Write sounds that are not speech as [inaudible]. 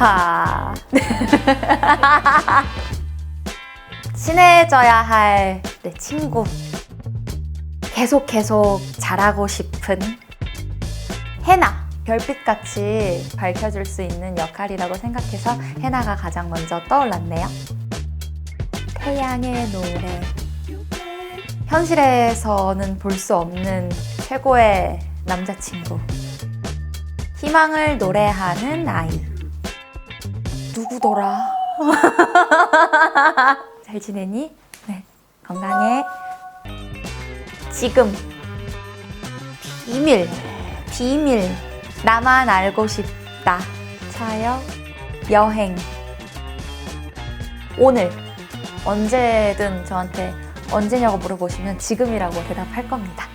아하. [laughs] 친해져야 할 내 친구. 계속 계속 잘하고 싶은 해나. 별빛같이 밝혀줄 수 있는 역할이라고 생각해서 해나가 가장 먼저 떠올랐네요. 태양의 노래. 현실에서는 볼 수 없는 최고의 남자친구. 희망을 노래하는 아이. 누구더라? [laughs] 잘 지내니? 네. 건강해. 지금. 비밀. 비밀. 나만 알고 싶다. 차역. 여행. 오늘. 언제든 저한테 언제냐고 물어보시면 지금이라고 대답할 겁니다.